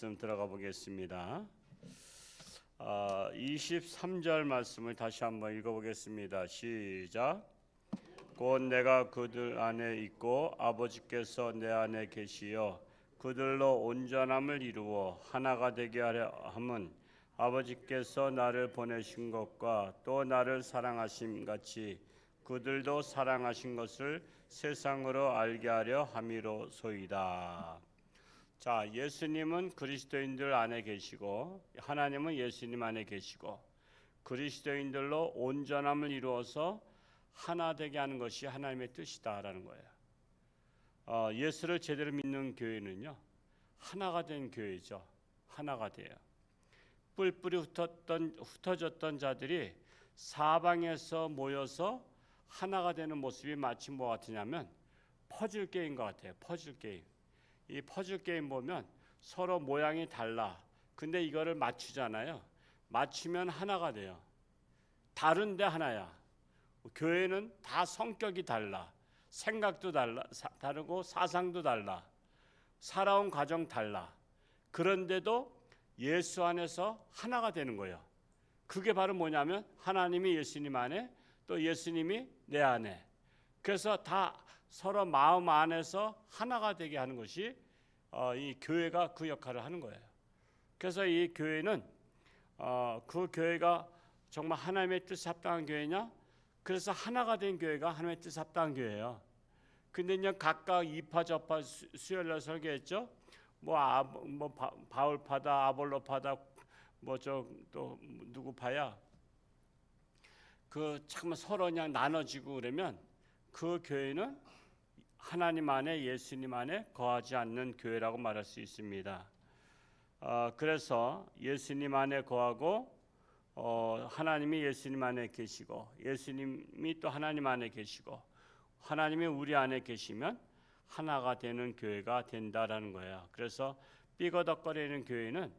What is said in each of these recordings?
말씀 들어가 보겠습니다. 아, 23절 말씀을 다시 한번 읽어보겠습니다. 시작. 곧 내가 그들 안에 있고 아버지께서 내 안에 계시어 그들로 온전함을 이루어 하나가 되게 하려 함은 아버지께서 나를 보내신 것과 또 나를 사랑하심 같이 그들도 사랑하신 것을 세상으로 알게 하려 함이로소이다. 자, 예수님은 그리스도인들 안에 계시고 하나님은 예수님 안에 계시고 그리스도인들로 온전함을 이루어서 하나 되게 하는 것이 하나님의 뜻이다라는 거예요. 어, 예수를 제대로 믿는 교회는요 하나가 된 교회죠. 하나가 돼요. 뿔뿔이 흩었던 흩어졌던 자들이 사방에서 모여서 하나가 되는 모습이 마치 뭐 같으냐면 퍼즐 게임 것 같아요. 퍼즐 게임. 이 퍼즐 게임 보면 서로 모양이 달라. 근데 이거를 맞추잖아요. 맞추면 하나가 돼요. 다른데 하나야. 교회는 다 성격이 달라. 생각도 달라. 사, 다르고 사상도 달라. 살아온 과정 달라. 그런데도 예수 안에서 하나가 되는 거예요. 그게 바로 뭐냐면 하나님이 예수님 안에 또 예수님이 내 안에. 그래서 다 서로 마음 안에서 하나가 되게 하는 것이 어, 이 교회가 그 역할을 하는 거예요. 그래서 이 교회는 어, 그 교회가 정말 하나님의 뜻 합당한 교회냐? 그래서 하나가 된 교회가 하나님의 뜻 합당한 교회예요. 근데 이제 각각 이파 저파 수요일날 설교했죠. 뭐, 아, 뭐 바, 바울파다 아볼로파다 뭐 저 또 누구 파야 그참 서로 그냥 나눠지고 그러면 그 교회는 하나님 안에 예수님 안에 거하지 않는 교회라고 말할 수 있습니다. 어, 그래서 예수님 안에 거하고 어, 하나님이 예수님 안에 계시고 예수님이 또 하나님 안에 계시고 하나님이 우리 안에 계시면 하나가 되는 교회가 된다라는 거예요. 그래서 삐거덕거리는 교회는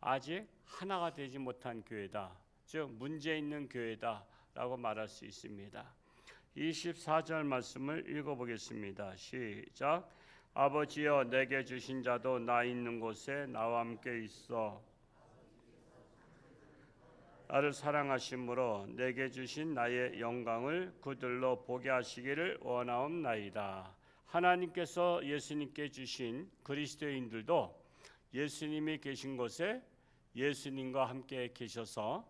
아직 하나가 되지 못한 교회다. 즉 문제 있는 교회다라고 말할 수 있습니다. 24절 말씀을 읽어보겠습니다. 시작. 아버지여 내게 주신 자도 나 있는 곳에 나와 함께 있어 나를 사랑하심으로 내게 주신 나의 영광을 그들로 보게 하시기를 원하옵나이다. 하나님께서 예수님께 주신 그리스도인들도 예수님이 계신 곳에 예수님과 함께 계셔서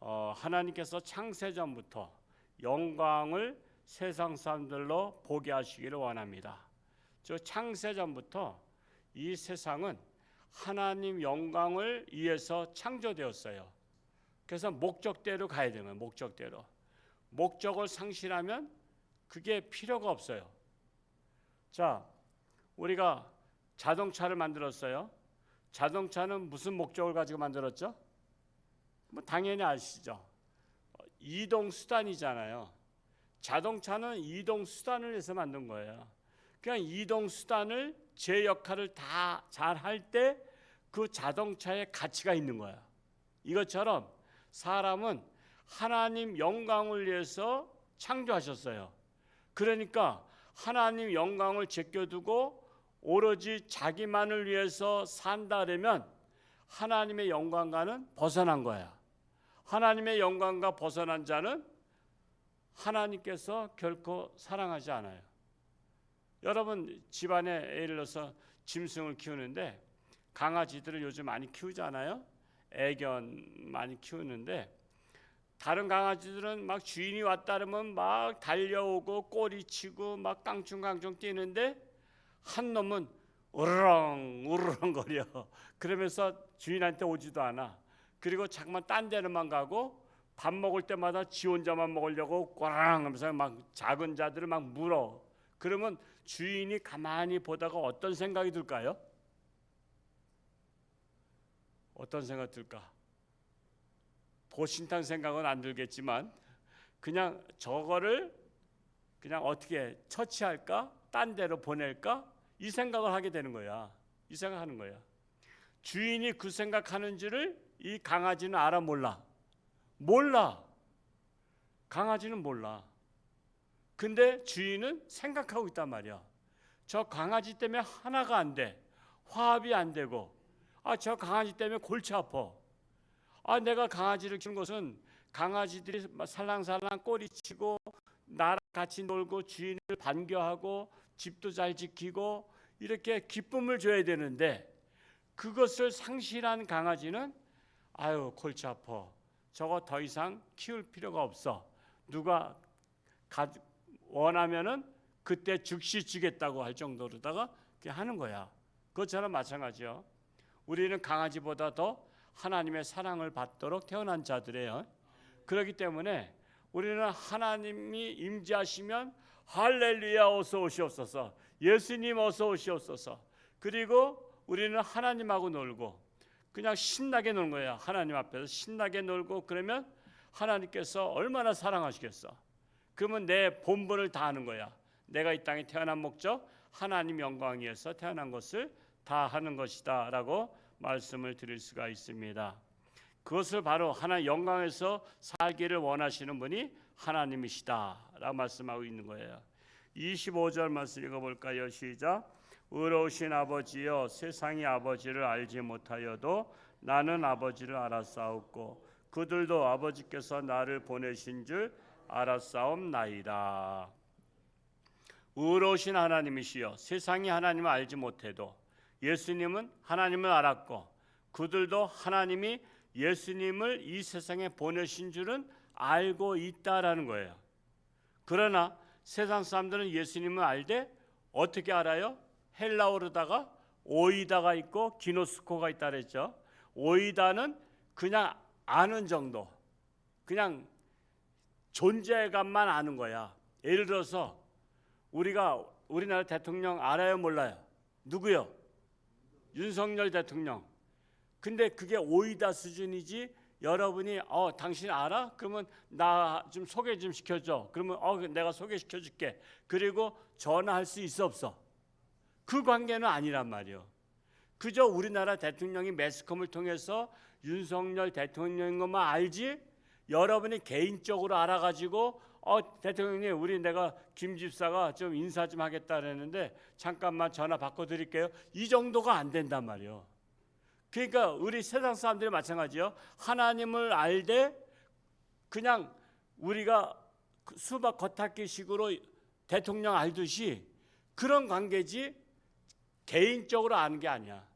어, 하나님께서 창세전부터 영광을 세상 사람들로 보게 하시기를 원합니다. 저 창세전부터 이 세상은 하나님 영광을 위해서 창조되었어요. 그래서 목적대로 가야 되는 거예요. 목적대로. 목적을 상실하면 그게 필요가 없어요. 자, 우리가 자동차를 만들었어요. 자동차는 무슨 목적을 가지고 만들었죠? 뭐 당연히 아시죠. 이동 수단이잖아요. 자동차는 이동 수단을 위해서 만든 거예요. 그냥 이동 수단을 제 역할을 다 잘 할 때 그 자동차에 가치가 있는 거야. 이것처럼 사람은 하나님 영광을 위해서 창조하셨어요. 그러니까 하나님 영광을 제껴두고 오로지 자기만을 위해서 산다면 하나님의 영광과는 벗어난 거야. 하나님의 영광과 벗어난 자는 하나님께서 결코 사랑하지 않아요. 여러분 집안에 예를 들어서 짐승을 키우는데 강아지들을 요즘 많이 키우잖아요. 애견 많이 키우는데 다른 강아지들은 막 주인이 왔다 그러면 막 달려오고 꼬리치고 막 깡충깡충 뛰는데 한 놈은 우르렁 우르렁 거려. 그러면서 주인한테 오지도 않아. 그리고 자꾸만 딴 데로만 가고 밥 먹을 때마다 지 혼자만 먹으려고 꼬랑 하면서 막 작은 자들을 막 물어. 그러면 주인이 가만히 보다가 어떤 생각이 들까요? 어떤 생각 들까? 보신탕 생각은 안 들겠지만 그냥 저거를 그냥 어떻게 처치할까? 딴 데로 보낼까? 이 생각을 하게 되는 거야. 이 생각하는 거야. 주인이 그 생각하는지를 이 강아지는 알아 몰라. 몰라. 강아지는 몰라. 근데 주인은 생각하고 있단 말이야. 저 강아지 때문에 하나가 안 돼. 화합이 안 되고 아, 저 강아지 때문에 골치 아파. 아, 내가 강아지를 키운 것은 강아지들이 살랑살랑 꼬리치고 나랑 같이 놀고 주인을 반겨하고 집도 잘 지키고 이렇게 기쁨을 줘야 되는데 그것을 상실한 강아지는 아유 골치 아파. 저거 더 이상 키울 필요가 없어. 누가 가, 원하면은 그때 즉시 주겠다고 할 정도로다가 하는 거야. 그것처럼 마찬가지요. 우리는 강아지보다 더 하나님의 사랑을 받도록 태어난 자들이에요. 그렇기 때문에 우리는 하나님이 임재하시면 할렐루야 어서 오시옵소서. 예수님 어서 오시옵소서. 그리고 우리는 하나님하고 놀고 그냥 신나게 노는 거야. 하나님 앞에서 신나게 놀고 그러면 하나님께서 얼마나 사랑하시겠어. 그러면 내 본분을 다하는 거야. 내가 이 땅에 태어난 목적 하나님 영광 위해서 태어난 것을 다 하는 것이다라고 말씀을 드릴 수가 있습니다. 그것을 바로 하나 영광에서 살기를 원하시는 분이 하나님이시다라고 말씀하고 있는 거예요. 25절 말씀 읽어볼까요? 시작. 의로우신 아버지여 세상이 아버지를 알지 못하여도 나는 아버지를 알았사옵고 그들도 아버지께서 나를 보내신 줄 알았사옵나이다. 의로우신 하나님이시여 세상이 하나님을 알지 못해도 예수님은 하나님을 알았고 그들도 하나님이 예수님을 이 세상에 보내신 줄은 알고 있다라는 거예요. 그러나 세상 사람들은 예수님을 알되 어떻게 알아요? 헬라어로다가 오이다가 있고 기노스코가 있다 그랬죠. 오이다는 그냥 아는 정도. 그냥 존재감만 아는 거야. 예를 들어서 우리가 우리나라 대통령 알아요, 몰라요? 누구요? 윤석열 대통령. 근데 그게 오이다 수준이지 여러분이 어 당신 알아? 그러면 나 좀 소개 좀 시켜줘. 그러면 어 내가 소개시켜 줄게. 그리고 전화할 수 있어 없어? 그 관계는 아니란 말이요. 그저 우리나라 대통령이 매스컴을 통해서 윤석열 대통령인 것만 알지 여러분이 개인적으로 알아가지고 어 대통령님 우리 내가 김 집사가 좀 인사 좀 하겠다 그랬는데 잠깐만 전화 바꿔드릴게요. 이 정도가 안 된단 말이요. 그러니까 우리 세상 사람들이 마찬가지요. 하나님을 알되 그냥 우리가 수박 겉핥기식으로 대통령 알듯이 그런 관계지 개인적으로 아는 게 아니야.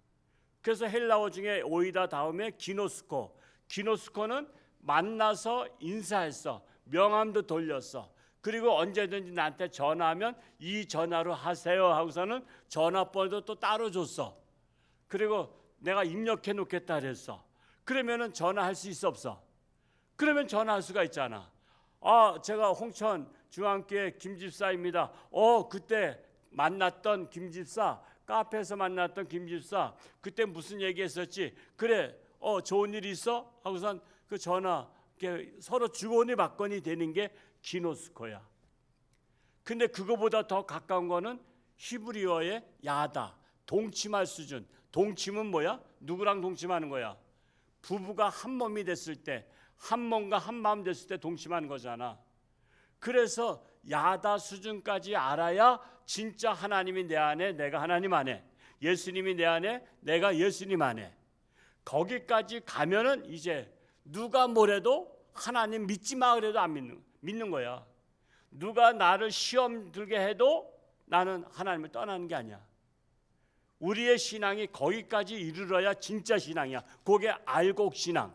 그래서 헬라어 중에 오이다 다음에 기노스코. 기노스코는 만나서 인사했어. 명함도 돌렸어. 그리고 언제든지 나한테 전화하면 이 전화로 하세요 하고서는 전화번호도 또 따로 줬어. 그리고 내가 입력해 놓겠다 그랬어. 그러면은 전화할 수 있어 없어? 그러면 전화할 수가 있잖아. 아, 제가 홍천 중앙교회 김집사입니다. 어, 그때 만났던 김집사, 카페에서 만났던 김 집사, 그때 무슨 얘기했었지? 그래, 어, 좋은 일 있어? 하고선 그 전화 서로 주거니 받거니 되는 게 기노스코야. 근데 그거보다 더 가까운 거는 히브리어의 야다, 동침할 수준. 동침은 뭐야? 누구랑 동침하는 거야? 부부가 한 몸이 됐을 때, 한 몸과 한 마음 됐을 때 동침하는 거잖아. 그래서 야다 수준까지 알아야 진짜 하나님이 내 안에, 내가 하나님 안에, 예수님이 내 안에, 내가 예수님 안에. 거기까지 가면은 이제 누가 뭐래도 하나님 믿지 마 그래도 안 믿는 믿는 거야. 누가 나를 시험 들게 해도 나는 하나님을 떠나는 게 아니야. 우리의 신앙이 거기까지 이르러야 진짜 신앙이야. 그게 알곡 신앙.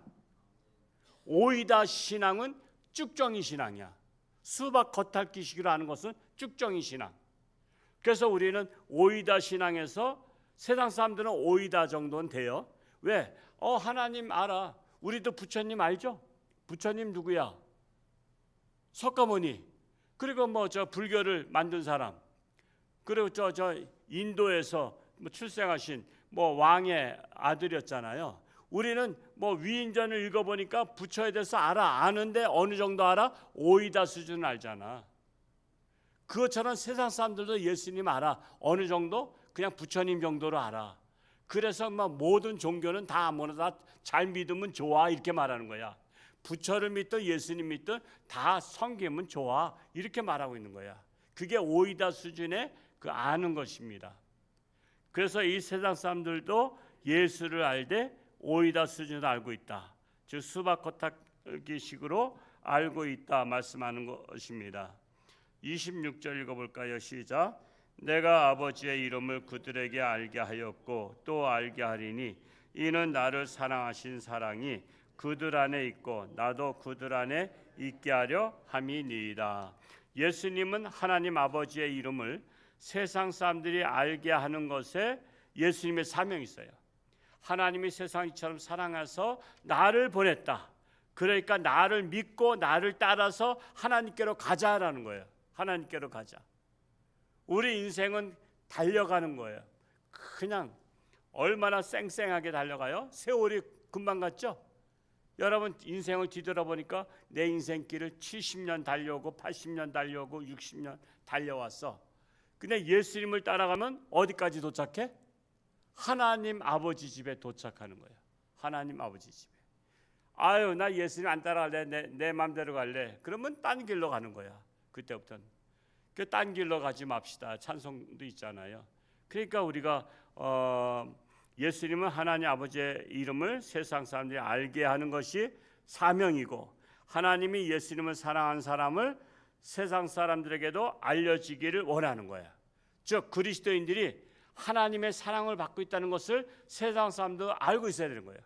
오이다 신앙은 쭉정이 신앙이야. 수박 겉핥기식으로 하는 것은 쭉정이 신앙. 그래서 우리는 오이다 신앙에서 세상 사람들은 오이다 정도는 돼요. 왜? 어 하나님 알아. 우리도 부처님 알죠? 부처님 누구야? 석가모니. 그리고 뭐 저 불교를 만든 사람. 그리고 저 저 인도에서 뭐 출생하신 뭐 왕의 아들이었잖아요. 우리는 뭐 위인전을 읽어보니까 부처에 대해서 알아 아는데 어느 정도 알아? 오이다 수준 알잖아. 그것처럼 세상 사람들도 예수님 알아 어느 정도? 그냥 부처님 정도로 알아. 그래서 막 모든 종교는 다 아무나 다 잘 믿으면 좋아 이렇게 말하는 거야. 부처를 믿든 예수님 믿든 다 성기면 좋아 이렇게 말하고 있는 거야. 그게 오이다 수준의 그 아는 것입니다. 그래서 이 세상 사람들도 예수를 알되 오이다 수준으로 알고 있다. 즉 수박 겉핥기식으로 알고 있다 말씀하는 것입니다. 26절 읽어볼까요? 시작. 내가 아버지의 이름을 그들에게 알게 하였고 또 알게 하리니 이는 나를 사랑하신 사랑이 그들 안에 있고 나도 그들 안에 있게 하려 함이니이다. 예수님은 하나님 아버지의 이름을 세상 사람들이 알게 하는 것에 예수님의 사명이 있어요. 하나님이 세상 이처럼 사랑해서 나를 보냈다. 그러니까 나를 믿고 나를 따라서 하나님께로 가자라는 거예요. 하나님께로 가자. 우리 인생은 달려가는 거예요. 그냥 얼마나 쌩쌩하게 달려가요? 세월이 금방 갔죠? 여러분 인생을 뒤돌아보니까 내 인생길을 70년 달려오고 80년 달려오고 60년 달려왔어. 근데 예수님을 따라가면 어디까지 도착해? 하나님 아버지 집에 도착하는 거예요. 하나님 아버지 집에. 아유 나 예수님 안 따라갈래 내, 내 맘대로 갈래 그러면 딴 길로 가는 거야 그때부터는. 그딴 길로 가지 맙시다. 찬송도 있잖아요. 그러니까 우리가 어, 예수님은 하나님 아버지의 이름을 세상 사람들이 알게 하는 것이 사명이고 하나님이 예수님을 사랑한 사람을 세상 사람들에게도 알려지기를 원하는 거야. 즉 그리스도인들이 하나님의 사랑을 받고 있다는 것을 세상 사람도 알고 있어야 되는 거예요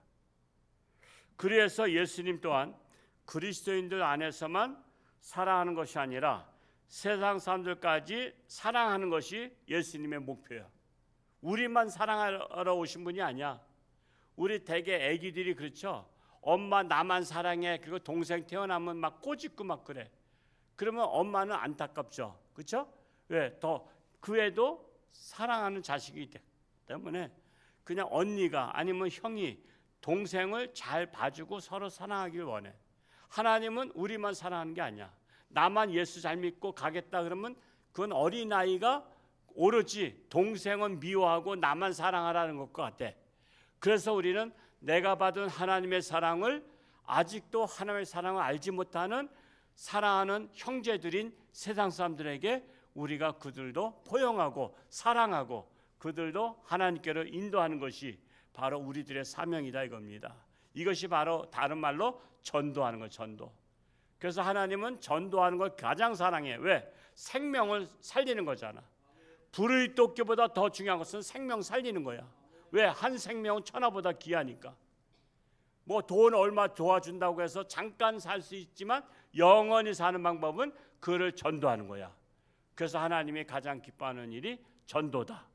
그래서 예수님 또한 그리스도인들 안에서만 사랑하는 것이 아니라 세상 사람들까지 사랑하는 것이 예수님의 목표야. 우리만 사랑하러 오신 분이 아니야. 우리 대개 아기들이 그렇죠. 엄마 나만 사랑해. 그리고 동생 태어나면 막 꼬집고 막 그래. 그러면 엄마는 안타깝죠. 그렇죠? 왜? 더 그애도 사랑하는 자식이 기 때문에 그냥 언니가 아니면 형이 동생을 잘 봐주고 서로 사랑하길 원해. 하나님은 우리만 사랑하는 게 아니야. 나만 예수 잘 믿고 가겠다 그러면 그건 어린 아이가 오로지 동생은 미워하고 나만 사랑하라는 것 같아. 그래서 우리는 내가 받은 하나님의 사랑을 아직도 하나님의 사랑을 알지 못하는 사랑하는 형제들인 세상 사람들에게 우리가 그들도 포용하고 사랑하고 그들도 하나님께로 인도하는 것이 바로 우리들의 사명이다 이겁니다. 이것이 바로 다른 말로 전도하는 거 전도. 그래서 하나님은 전도하는 걸 가장 사랑해. 왜? 생명을 살리는 거잖아. 불의 돕기보다 더 중요한 것은 생명 살리는 거야. 왜? 한 생명은 천하보다 귀하니까. 뭐 돈 얼마 도와준다고 해서 잠깐 살 수 있지만 영원히 사는 방법은 그를 전도하는 거야. 그래서 하나님이 가장 기뻐하는 일이 전도다.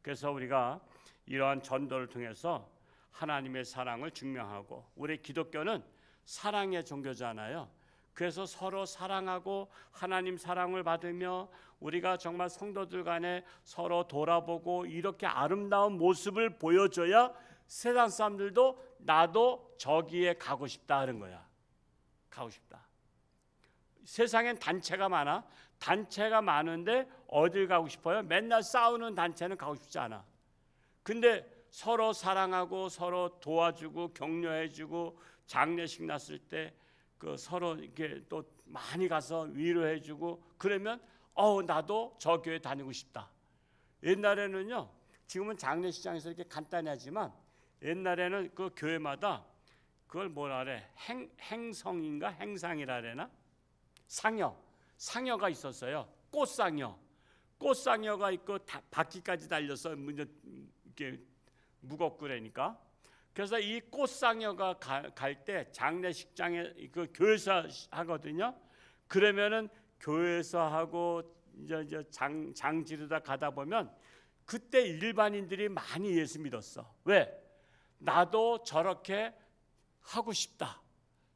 그래서 우리가 이러한 전도를 통해서 하나님의 사랑을 증명하고 우리 기독교는 사랑의 종교잖아요. 그래서 서로 사랑하고 하나님 사랑을 받으며 우리가 정말 성도들 간에 서로 돌아보고 이렇게 아름다운 모습을 보여줘야 세상 사람들도 나도 저기에 가고 싶다 하는 거야. 가고 싶다. 세상엔 단체가 많아. 단체가 많은데 어딜 가고 싶어요? 맨날 싸우는 단체는 가고 싶지 않아. 근데 서로 사랑하고 서로 도와주고 격려해주고 장례식 났을 때 그 서로 이렇게 또 많이 가서 위로해주고 그러면 어 나도 저 교회 다니고 싶다. 옛날에는요 지금은 장례식장에서 이렇게 간단히 하지만 옛날에는 그 교회마다 그걸 뭐라 그래? 행, 행성인가? 행상이라 그래나? 상여 상여가 있었어요. 꽃상여. 꽃상여가 있고 다, 바퀴까지 달려서 이렇게 무겁고 그러니까 그래서 이 꽃상여가 갈 때 장례식장에 그 교회에서 하거든요. 그러면은 교회에서 하고 이제 이제 장, 장 지르다 가다 보면 그때 일반인들이 많이 예수 믿었어. 왜? 나도 저렇게 하고 싶다.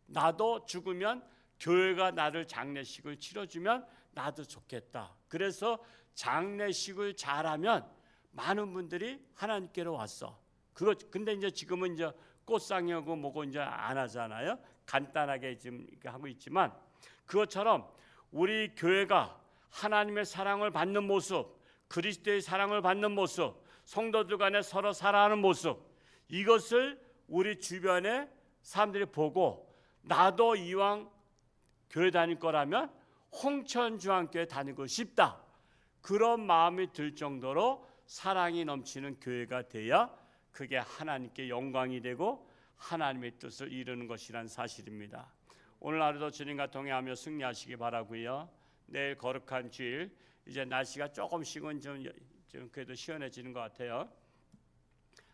나도 죽으면 교회가 나를 장례식을 치러주면 나도 좋겠다. 그래서 장례식을 잘하면 많은 분들이 하나님께로 왔어. 그거 근데 이제 지금은 이제 꽃상이고 뭐고 이제 안 하잖아요. 간단하게 지금 하고 있지만 그것처럼 우리 교회가 하나님의 사랑을 받는 모습, 그리스도의 사랑을 받는 모습, 성도들 간에 서로 사랑하는 모습 이것을 우리 주변에 사람들이 보고 나도 이왕 교회 다닐 거라면 홍천주한교회 다니고 싶다. 그런 마음이 들 정도로 사랑이 넘치는 교회가 돼야 그게 하나님께 영광이 되고 하나님의 뜻을 이루는 것이란 사실입니다. 오늘 하루도 주님과 동행하며 승리하시기 바라고요. 내일 거룩한 주일 이제 날씨가 조금씩은 좀, 좀 그래도 시원해지는 것 같아요.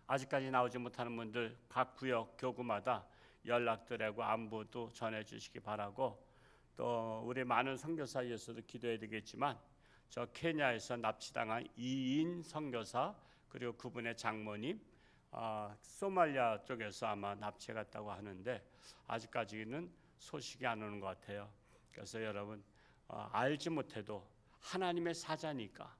아직까지 나오지 못하는 분들 각 구역 교구마다 연락드리고 안부도 전해 주시기 바라고 또 우리 많은 선교사 위해서도 기도해야 되겠지만 저 케냐에서 납치당한 이인 선교사 그리고 그분의 장모님 아, 소말리아 쪽에서 아마 납치갔다고 하는데 아직까지는 소식이 안 오는 것 같아요. 그래서 여러분 어, 알지 못해도 하나님의 사자니까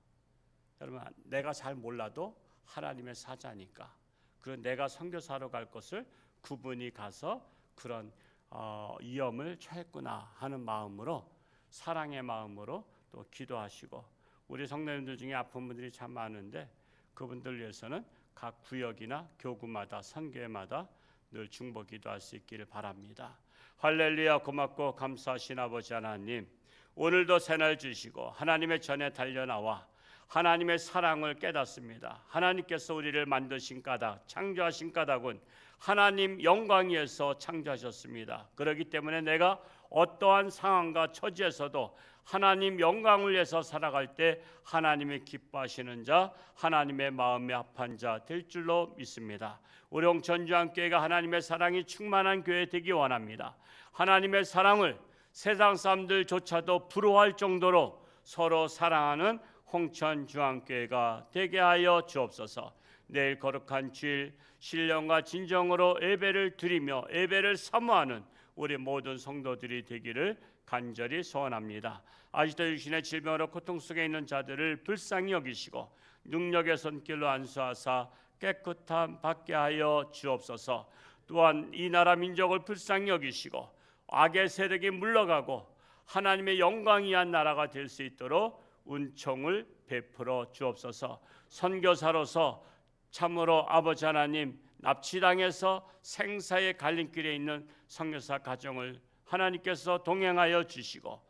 여러분 내가 잘 몰라도 하나님의 사자니까 그런 내가 선교사로 갈 것을 그분이 가서 그런 어, 위험을 처했구나 하는 마음으로 사랑의 마음으로 또 기도하시고 우리 성도님들 중에 아픈 분들이 참 많은데 그분들 위해서는 각 구역이나 교구마다 선교회마다 늘 중보 기도할 수 있기를 바랍니다. 할렐루야 고맙고 감사하신 아버지 하나님 오늘도 새날 주시고 하나님의 전에 달려나와 하나님의 사랑을 깨닫습니다. 하나님께서 우리를 만드신 까닭, 창조하신 까닭은 하나님 영광 위에서 창조하셨습니다. 그렇기 때문에 내가 어떠한 상황과 처지에서도 하나님 영광을 위해서 살아갈 때 하나님이 기뻐하시는 자, 하나님의 마음에 합한 자 될 줄로 믿습니다. 우리 홍천주한교회가 하나님의 사랑이 충만한 교회 되기 원합니다. 하나님의 사랑을 세상 사람들조차도 부러워할 정도로 서로 사랑하는 홍천중앙교회가 되게 하여 주옵소서. 내일 거룩한 주일 신령과 진정으로 예배를 드리며 예배를 사모하는 우리 모든 성도들이 되기를 간절히 소원합니다. 아직도 육신의 질병으로 고통 속에 있는 자들을 불쌍히 여기시고 능력의 손길로 안수하사 깨끗함 받게 하여 주옵소서. 또한 이 나라 민족을 불쌍히 여기시고 악의 세력이 물러가고 하나님의 영광이 한 나라가 될 수 있도록 은총을 베풀어 주옵소서. 선교사로서 참으로 아버지 하나님 납치당해서 생사의 갈림길에 있는 선교사 가정을 하나님께서 동행하여 주시고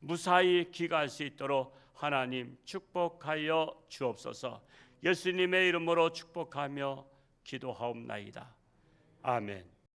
무사히 귀가할 수 있도록 하나님 축복하여 주옵소서. 예수님의 이름으로 축복하며 기도하옵나이다. 아멘.